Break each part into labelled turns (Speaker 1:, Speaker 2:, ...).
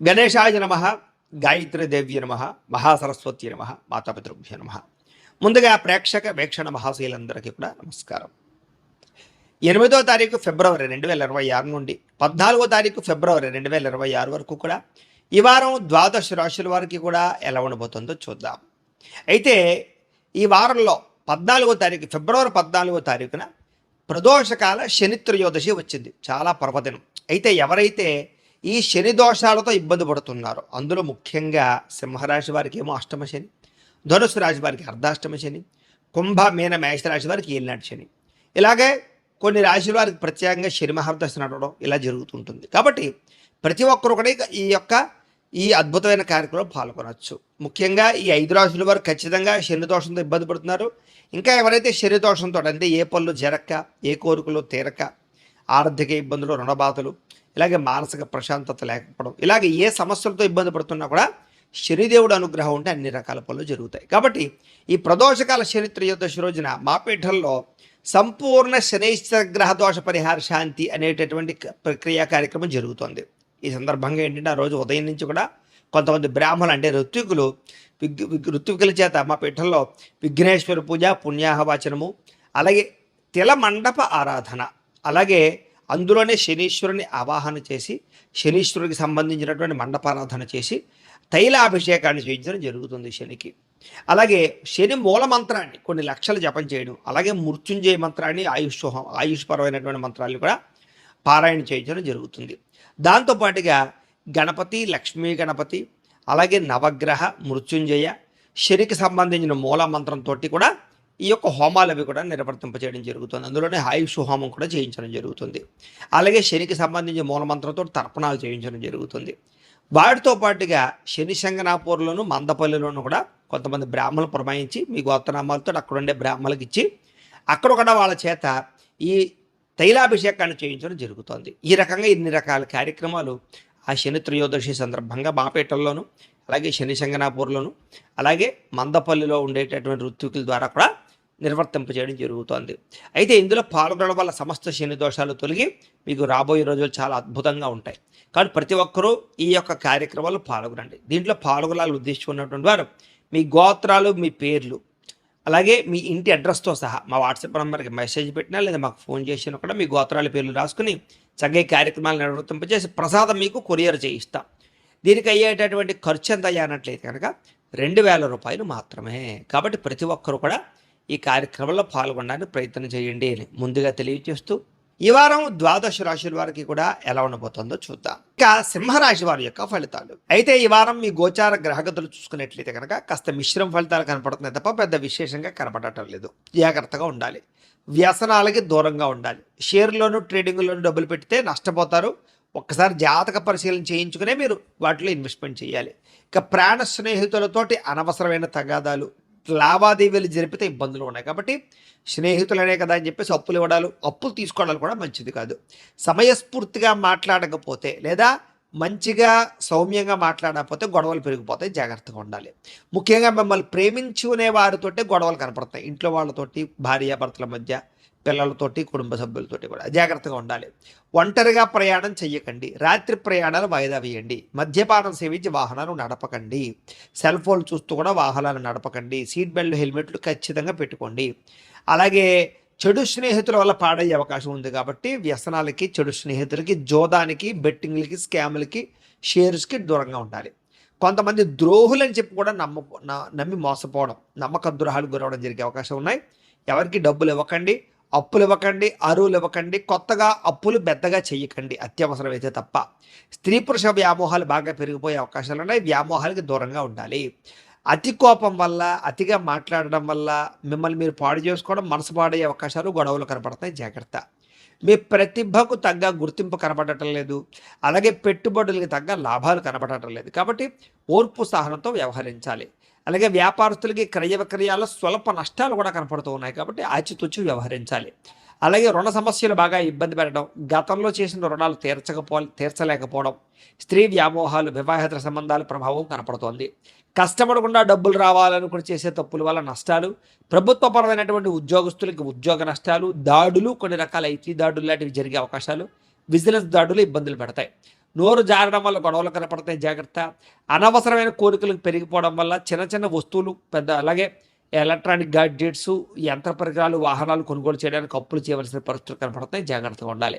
Speaker 1: గణేశాయ నమ గాయత్రీదేవ్య నమ మహాసరస్వతి నమ మాతాపితృభ్య నమ. ముందుగా ప్రేక్షక వీక్షణ మహాశీలందరికీ కూడా నమస్కారం. ఎనిమిదో తారీఖు ఫిబ్రవరి రెండు వేల ఇరవై ఆరు నుండి పద్నాలుగో తారీఖు ఫిబ్రవరి రెండు వేల ఇరవై ఆరు వరకు కూడా ఈ వారం ద్వాదశ రాశుల వారికి కూడా ఎలా ఉండబోతుందో చూద్దాం. అయితే ఈ వారంలో పద్నాలుగో తారీఖు ఫిబ్రవరి పద్నాలుగో తారీఖున ప్రదోషకాల శనిత్రయోదశి వచ్చింది. చాలా పర్వదినం. అయితే ఎవరైతే ఈ శని దోషాలతో ఇబ్బంది పడుతున్నారు. అందులో ముఖ్యంగా సింహరాశి వారికి ఏమో అష్టమ శని ధనుసు రాశి వారికి అర్ధాష్టమ శని కుంభ మీన మేషరాశి వారికి ఏలినాటి శని. ఇలాగే కొన్ని రాశుల వారికి ప్రత్యేకంగా శని మహాదశ నడవడం ఇలా జరుగుతుంటుంది. కాబట్టి ప్రతి ఒక్కరు కూడా ఈ యొక్క ఈ అద్భుతమైన కార్యక్రమంలో పాల్గొనవచ్చు ముఖ్యంగా ఈ ఐదు రాశుల వారు ఖచ్చితంగా శని దోషంతో ఇబ్బంది పడుతున్నారు. ఇంకా ఎవరైతే శని దోషంతో అంటే ఏ పనులు జరక్క ఏ కోరికలు తీరక ఆర్థిక ఇబ్బందులు రుణబాధలు ఇలాగే మానసిక ప్రశాంతత లేకపోవడం ఇలాగే ఏ సమస్యలతో ఇబ్బంది పడుతున్నా కూడా శనిదేవుడు అనుగ్రహం ఉంటే అన్ని రకాల పనులు జరుగుతాయి. కాబట్టి ఈ ప్రదోషకాల శని త్రయోదశి రోజున మా పీఠంలో సంపూర్ణ శనైశ్వర గ్రహ దోష పరిహార శాంతి అనేటటువంటి క- ప్రక్రియ కార్యక్రమం జరుగుతోంది. ఈ సందర్భంగా ఏంటంటే ఆ రోజు ఉదయం నుంచి కూడా కొంతమంది బ్రాహ్మణులు అంటే ఋత్వికులు విగ్ ఋత్వికుల చేత మా పీఠంలో విఘ్నేశ్వర పూజ పుణ్యాహవాచనము అలాగే తిల మండప ఆరాధన అలాగే అందులోనే శనీశ్వరుని ఆవాహన చేసి శనీశ్వరుడికి సంబంధించినటువంటి మండపారాధన చేసి తైలాభిషేకాన్ని చేయించడం జరుగుతుంది శనికి. అలాగే శని మూల మంత్రాన్ని కొన్ని లక్షలు జపం చేయడం అలాగే మృత్యుంజయ మంత్రాన్ని ఆయుష్ ఆయుష్పరమైనటువంటి ఆయుష్ పరమైనటువంటి మంత్రాలు కూడా పారాయణ చేయించడం జరుగుతుంది. దాంతోపాటుగా గణపతి లక్ష్మీ గణపతి అలాగే నవగ్రహ మృత్యుంజయ శనికి సంబంధించిన మూల మంత్రంతో కూడా ఈ యొక్క హోమాలు అవి కూడా నిర్వర్తింప చేయడం జరుగుతుంది. అందులోనే ఆయుష్ హోమం కూడా చేయించడం జరుగుతుంది. అలాగే శనికి సంబంధించిన మూలమంత్రంతో తర్పణాలు చేయించడం జరుగుతుంది. వాటితో పాటుగా శని శంగనాపూర్లోను మందపల్లిలోను కూడా కొంతమంది బ్రాహ్మణులు పురమాయించి మీ గోత్రనామాలతో అక్కడ ఉండే బ్రాహ్మణులకు ఇచ్చి అక్కడ కూడా వాళ్ళ చేత ఈ తైలాభిషేకాన్ని చేయించడం జరుగుతోంది. ఈ రకంగా ఇన్ని రకాల కార్యక్రమాలు ఆ శని త్రయోదశి సందర్భంగా బాపేటల్లోను అలాగే శని శంగనాపూర్లోను అలాగే మందపల్లిలో ఉండేటటువంటి ఋత్వికుల ద్వారా కూడా నిర్వర్తింప చేయడం జరుగుతోంది. అయితే ఇందులో పాల్గొనడం వల్ల సమస్త శని దోషాలు తొలగి మీకు రాబోయే రోజులు చాలా అద్భుతంగా ఉంటాయి. కానీ ప్రతి ఒక్కరూ ఈ యొక్క కార్యక్రమాలు పాల్గొనండి. దీంట్లో పాల్గొనాలని ఉద్దేశించుకున్నటువంటి వారు మీ గోత్రాలు మీ పేర్లు అలాగే మీ ఇంటి అడ్రస్తో సహా మా వాట్సాప్ నెంబర్కి మెసేజ్ పెట్టినా లేదా మాకు ఫోన్ చేసినా కూడా మీ గోత్రాల పేర్లు రాసుకుని చక్కగా కార్యక్రమాలు నిర్వర్తింపజేసి ప్రసాదం మీకు కొరియర్ చేయిస్తాం. దీనికి అయ్యేటటువంటి ఖర్చు ఎంత అయ్యానట్లయితే కనుక రెండు వేల రూపాయలు మాత్రమే. కాబట్టి ప్రతి ఒక్కరు కూడా ఈ కార్యక్రమంలో పాల్గొనడానికి ప్రయత్నం చేయండి అని ముందుగా తెలియజేస్తూ ఈ వారం ద్వాదశ రాశుల వారికి కూడా ఎలా ఉండబోతుందో చూద్దాం. ఇక సింహరాశి వారి యొక్క ఫలితాలు. అయితే ఈ వారం మీ గోచార గ్రహగతులు చూసుకున్నట్లయితే కనుక కాస్త మిశ్రమ ఫలితాలు కనపడుతున్నాయి తప్ప పెద్ద విశేషంగా కనపడటం లేదు. జాగ్రత్తగా ఉండాలి. వ్యసనాలకి దూరంగా ఉండాలి. షేర్లోను ట్రేడింగ్లోను డబ్బులు పెడితే నష్టపోతారు. ఒక్కసారి జాతక పరిశీలన చేయించుకునే మీరు వాటిలో ఇన్వెస్ట్మెంట్ చేయాలి. ఇక ప్రాణ స్నేహితులతోటి అనవసరమైన తగాదాలు లావాదేవీలు జరిపితే ఇబ్బందులు ఉన్నాయి. కాబట్టి స్నేహితులనే కదా అని చెప్పేసి అప్పులు ఇవ్వడాలు అప్పులు తీసుకోవడాలు కూడా మంచిది కాదు. సమయస్ఫూర్తిగా మాట్లాడకపోతే లేదా మంచిగా సౌమ్యంగా మాట్లాడకపోతే గొడవలు పెరిగిపోతాయి జాగ్రత్తగా ఉండాలి. ముఖ్యంగా మిమ్మల్ని ప్రేమించుకునే వారితోటే గొడవలు కనపడతాయి. ఇంట్లో వాళ్ళతోటి భార్యాభర్తల మధ్య పిల్లలతోటి కుటుంబ సభ్యులతోటి కూడా. జాగ్రత్తగా ఉండాలి. ఒంటరిగా ప్రయాణం చెయ్యకండి. రాత్రి ప్రయాణాలు వాయిదా వేయండి. మద్యపానం సేవించి వాహనాలు నడపకండి. సెల్ ఫోన్ చూస్తూ కూడా వాహనాలు నడపకండి. సీట్ బెల్ట్ హెల్మెట్లు ఖచ్చితంగా పెట్టుకోండి. అలాగే చెడు స్నేహితుల వల్ల పాడయ్యే అవకాశం ఉంది కాబట్టి వ్యసనాలకి చెడు స్నేహితులకి జోదానికి బెట్టింగ్లకి స్కాములకి షేర్స్కి దూరంగా ఉండాలి. కొంతమంది ద్రోహులని చెప్పి కూడా నమ్మ నమ్మి మోసపోవడం నమ్మక ద్రోహాలు గురవడం జరిగే అవకాశం ఉన్నాయి. ఎవరికి డబ్బులు ఇవ్వకండి. అప్పులు ఇవ్వకండి అరువులు ఇవ్వకండి కొత్తగా అప్పులు పెద్దగా చేయకండి అత్యవసరమైతే తప్ప. స్త్రీ పురుష వ్యామోహాలు బాగా పెరిగిపోయే అవకాశాలు ఉన్నాయి వ్యామోహాలకి దూరంగా ఉండాలి. అతి కోపం వల్ల అతిగా మాట్లాడడం వల్ల మిమ్మల్ని మీరు పాడు చేసుకోవడం మనసు పాడయ్యే అవకాశాలు గొడవలు కనపడతాయి జాగ్రత్త. మీ ప్రతిభకు తగ్గ గుర్తింపు కనబడటం లేదు అలాగే పెట్టుబడులకి తగ్గ లాభాలు కనబడటం లేదు. కాబట్టి ఓర్పు సహనంతో వ్యవహరించాలి. అలాగే వ్యాపారస్తులకి క్రయ విక్రయాల్లో స్వల్ప నష్టాలు కూడా కనపడుతూ ఉన్నాయి కాబట్టి ఆచితూచి వ్యవహరించాలి. అలాగే రుణ సమస్యలు బాగా ఇబ్బంది పెట్టడం గతంలో చేసిన రుణాలు తీర్చకపో తీర్చలేకపోవడం స్త్రీ వ్యామోహాలు వివాహేతర సంబంధాల ప్రభావం కనపడుతోంది. కష్టపడకుండా డబ్బులు రావాలనుకుని చేసే తప్పుల వల్ల నష్టాలు ప్రభుత్వపరమైనటువంటి ఉద్యోగస్తులకి ఉద్యోగ నష్టాలు దాడులు కొన్ని రకాల ఐటీ దాడులు లాంటివి జరిగే అవకాశాలు విజిలెన్స్ దాడులు ఇబ్బందులు పెడతాయి. నోరు జారడం వల్ల గొడవలు కనపడతాయి జాగ్రత్త. అనవసరమైన కోరికలు పెరిగిపోవడం వల్ల చిన్న చిన్న వస్తువులు పెద్ద అలాగే ఎలక్ట్రానిక్ గాడ్జెట్స్ యంత్ర పరికరాలు వాహనాలు కొనుగోలు చేయడానికి అప్పులు చేయవలసిన పరిస్థితులు కనపడతాయి జాగ్రత్తగా ఉండాలి.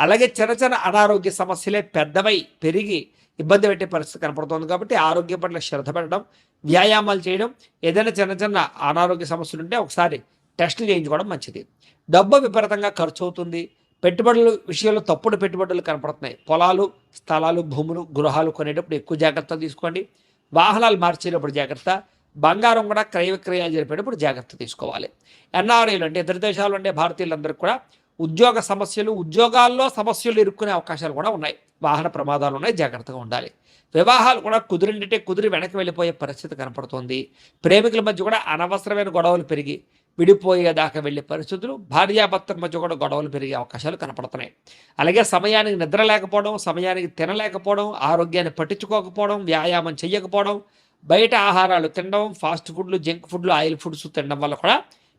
Speaker 1: అలాగే చిన్న చిన్న అనారోగ్య సమస్యలే పెద్దవై పెరిగి ఇబ్బంది పెట్టే పరిస్థితి కనపడుతుంది కాబట్టి ఆరోగ్యం పట్ల శ్రద్ధ పెట్టడం వ్యాయామాలు చేయడం ఏదైనా చిన్న చిన్న అనారోగ్య సమస్యలు ఉంటే ఒకసారి టెస్టులు చేయించుకోవడం మంచిది. డబ్బు విపరీతంగా ఖర్చు అవుతుంది పెట్టుబడుల విషయంలో తప్పుడు పెట్టుబడులు కనపడుతున్నాయి. పొలాలు స్థలాలు భూములు గృహాలు కొనేటప్పుడు ఎక్కువ జాగ్రత్త తీసుకోండి. వాహనాలు మార్చేటప్పుడు జాగ్రత్త. బంగారం కూడా క్రయ విక్రయాలు జరిపేటప్పుడు జాగ్రత్త తీసుకోవాలి. ఎన్ఆర్ఐలు అంటే ఇతర దేశాలు ఉండే భారతీయులందరికీ కూడా ఉద్యోగ సమస్యలు ఉద్యోగాల్లో సమస్యలు ఇరుక్కునే అవకాశాలు కూడా ఉన్నాయి. వాహన ప్రమాదాలు ఉన్నాయి జాగ్రత్తగా ఉండాలి. వివాహాలు కూడా కుదిరిండిటే కుదిరి వెనక్కి వెళ్ళిపోయే పరిస్థితి కనపడుతోంది. ప్రేమికుల మధ్య కూడా అనవసరమైన గొడవలు పెరిగి విడిపోయేదాకా వెళ్ళే పరిస్థితులు భార్యాభర్తల మధ్య కూడా గొడవలు పెరిగే అవకాశాలు కనపడుతున్నాయి. అలాగే సమయానికి నిద్ర లేకపోవడం సమయానికి తినలేకపోవడం ఆరోగ్యాన్ని పట్టించుకోకపోవడం వ్యాయామం చేయకపోవడం బయట ఆహారాలు తినడం ఫాస్ట్ ఫుడ్లు జంక్ ఫుడ్లు ఆయిల్ ఫుడ్స్ తినడం వల్ల కూడా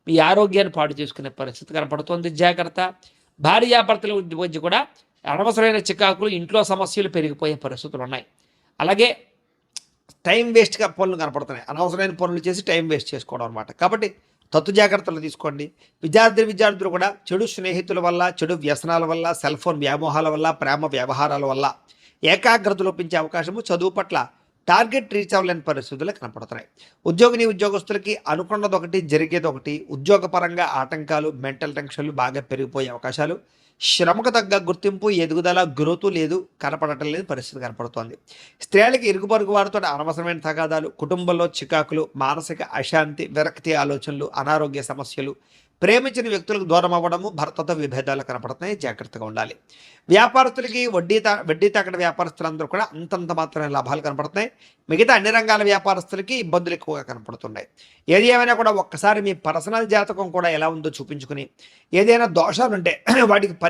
Speaker 1: మీ ఆరోగ్యాన్ని పాడు చేసుకునే పరిస్థితి కనపడుతుంది. జాగ్రత్త. భార్యాభర్తల మధ్య కూడా అనవసరమైన చికాకులు ఇంట్లో సమస్యలు పెరిగిపోయే పరిస్థితులు ఉన్నాయి. అలాగే టైం వేస్ట్గా పనులు కనపడుతున్నాయి. అనవసరమైన పనులు చేసి టైం వేస్ట్ చేసుకోవడం అనమాట కాబట్టి తత్తు జాగ్రత్తలు తీసుకోండి. విద్యార్థి విద్యార్థులు కూడా చెడు స్నేహితుల వల్ల చెడు వ్యసనాల వల్ల సెల్ ఫోన్ వ్యామోహాల వల్ల ప్రేమ వ్యవహారాల వల్ల ఏకాగ్రత లోపించే అవకాశము చదువు పట్ల టార్గెట్ రీచ్ అవ్వలేని పరిస్థితులు కనపడుతున్నాయి. ఉద్యోగిని ఉద్యోగస్తులకి అనుకున్నది ఒకటి జరిగేది ఒకటి ఉద్యోగపరంగా ఆటంకాలు మెంటల్ టెన్షన్లు బాగా పెరిగిపోయే అవకాశాలు శ్రమకు తగ్గ గుర్తింపు ఎదుగుదల గ్రోతు లేదు కనపడటం లేదు పరిస్థితి కనపడుతోంది. స్త్రీలకి ఇరుగు పొరుగు వారితో అనవసరమైన తగాదాలు కుటుంబంలో చికాకులు మానసిక అశాంతి విరక్తి ఆలోచనలు అనారోగ్య సమస్యలు ప్రేమించిన వ్యక్తులకు దూరం అవ్వడము భర్తతో విభేదాలు కనపడుతున్నాయి. జాగ్రత్తగా ఉండాలి. వ్యాపారస్తులకి వడ్డీ తా వడ్డీ తాకడ వ్యాపారస్తులందరూ కూడా అంతంత మాత్రమే లాభాలు కనపడుతున్నాయి. మిగతా అన్ని రంగాల వ్యాపారస్తులకి ఇబ్బందులు ఎక్కువగా కనపడుతున్నాయి. ఏది ఏమైనా కూడా ఒక్కసారి మీ పర్సనల్ జాతకం కూడా ఎలా ఉందో చూపించుకుని ఏదైనా దోషాలు ఉంటే వాటికి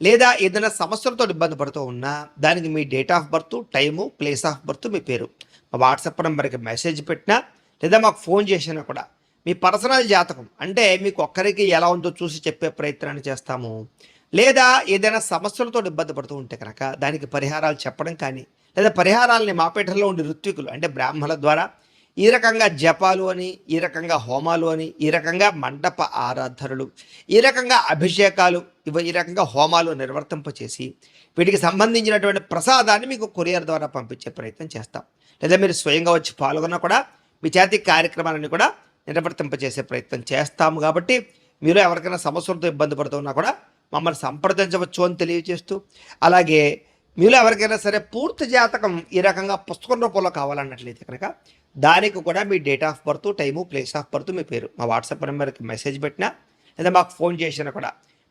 Speaker 1: లేదా ఏదైనా సమస్యలతో ఇబ్బంది పడుతూ ఉన్నా దానికి మీ date of birth time place of birth మీ పేరు. మా వాట్సాప్ నెంబర్కి మెసేజ్ పెట్టినా లేదా మాకు ఫోన్ చేసినా కూడా మీ పర్సనల్ జాతకం అంటే మీకు ఒక్కరికి ఎలా ఉందో చూసి చెప్పే ప్రయత్నాన్ని చేస్తాము. లేదా ఏదైనా సమస్యలతో ఇబ్బంది పడుతూ ఉంటే కనుక దానికి పరిహారాలు చెప్పడం కానీ లేదా పరిహారాలని మాపేటలో ఉండే ఋత్వికులు అంటే బ్రాహ్మణుల ద్వారా ఈ రకంగా జపాలు అని ఈ రకంగా హోమాలు అని ఈ రకంగా మండప ఆరాధనలు ఈ రకంగా అభిషేకాలు ఇవ ఈ రకంగా హోమాలు నిర్వర్తింపచేసి వీటికి సంబంధించినటువంటి ప్రసాదాన్ని మీకు కొరియర్ ద్వారా పంపించే ప్రయత్నం చేస్తాం. లేదా మీరు స్వయంగా వచ్చి పాల్గొన్నా కూడా మీ చేతి కార్యక్రమాలని కూడా నిర్వర్తింపచేసే ప్రయత్నం చేస్తాము కాబట్టి మీరు ఎవరికైనా సమస్యలతో ఇబ్బంది పడుతున్నా కూడా మమ్మల్ని సంప్రదించవచ్చు అని తెలియజేస్తూ అలాగే మీలో ఎవరికైనా సరే పూర్తి జాతకం ఈ రకంగా పుస్తకం రూపంలో కావాలన్నట్లయితే కనుక దానికి కూడా మీ date of birth time place of birth మీ పేరు మా వాట్సాప్ నెంబర్కి మెసేజ్ పెట్టినా లేదా మాకు ఫోన్ చేసినా కూడా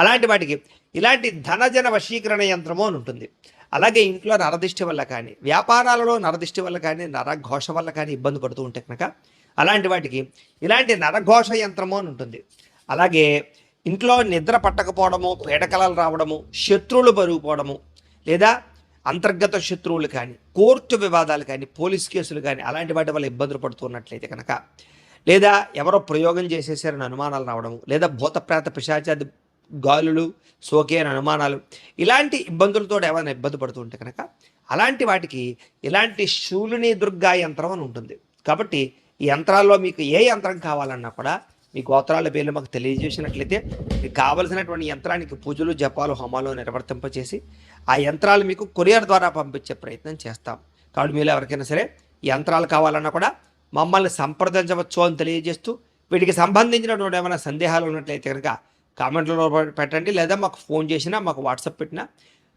Speaker 1: అలాంటి వాటికి ఇలాంటి ధనజన వశీకరణ యంత్రము అని ఉంటుంది. అలాగే ఇంట్లో నరదిష్టి వల్ల కానీ వ్యాపారాలలో నరదిష్టి వల్ల కానీ నరఘోష వల్ల కానీ ఇబ్బంది పడుతూ ఉంటే కనుక అలాంటి వాటికి ఇలాంటి నరఘోష యంత్రము అని ఉంటుంది. అలాగే ఇంట్లో నిద్ర పట్టకపోవడము పీడకలలు రావడము శత్రువులు పెరిగిపోవడము లేదా అంతర్గత శత్రువులు కానీ కోర్టు వివాదాలు కానీ పోలీస్ కేసులు కానీ అలాంటి వాటి వల్ల ఇబ్బందులు పడుతున్నట్లయితే కనుక లేదా ఎవరో ప్రయోగం చేసేసారని అనుమానాలు రావడము లేదా భూతప్రేత పిశాచాది గాలులు సోకే అని అనుమానాలు ఇలాంటి ఇబ్బందులతో ఏమైనా ఇబ్బంది పడుతుంటే కనుక అలాంటి వాటికి ఇలాంటి శూలిని దుర్గా యంత్రం అని ఉంటుంది. కాబట్టి ఈ యంత్రాల్లో మీకు ఏ యంత్రం కావాలన్నా కూడా మీ గోత్రాల పేర్లు మాకు తెలియజేసినట్లయితే మీకు కావలసినటువంటి యంత్రానికి పూజలు జపాలు హోమాలు నిర్వర్తింపచేసి ఆ యంత్రాలు మీకు కొరియర్ ద్వారా పంపించే ప్రయత్నం చేస్తాం. కాబట్టి మీరు ఎవరికైనా సరే యంత్రాలు కావాలన్నా కూడా మమ్మల్ని సంప్రదించవచ్చు అని తెలియజేస్తూ వీటికి సంబంధించినటువంటి ఏమైనా సందేహాలు ఉన్నట్లయితే కనుక కామెంట్లో పెట్టండి. లేదా మాకు ఫోన్ చేసినా మాకు వాట్సాప్ పెట్టినా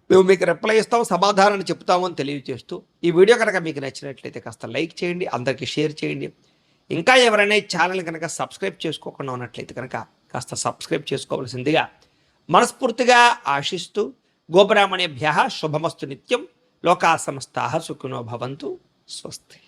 Speaker 1: మేము మీకు రిప్లై ఇస్తాం సమాధానాన్ని చెప్తాము అని తెలియజేస్తూ ఈ వీడియో కనుక మీకు నచ్చినట్లయితే కాస్త లైక్ చేయండి అందరికీ షేర్ చేయండి. ఇంకా ఎవరైనా ఈ ఛానల్ కనుక సబ్స్క్రైబ్ చేసుకోకుండా ఉన్నట్లయితే కనుక కాస్త సబ్స్క్రైబ్ చేసుకోవాల్సిందిగా మనస్ఫూర్తిగా ఆశిస్తూ గోబ్రాహ్మణేభ్య శుభమస్తు నిత్యం. లోకా సమస్తా సుఖినో భవంతు. స్వస్తి.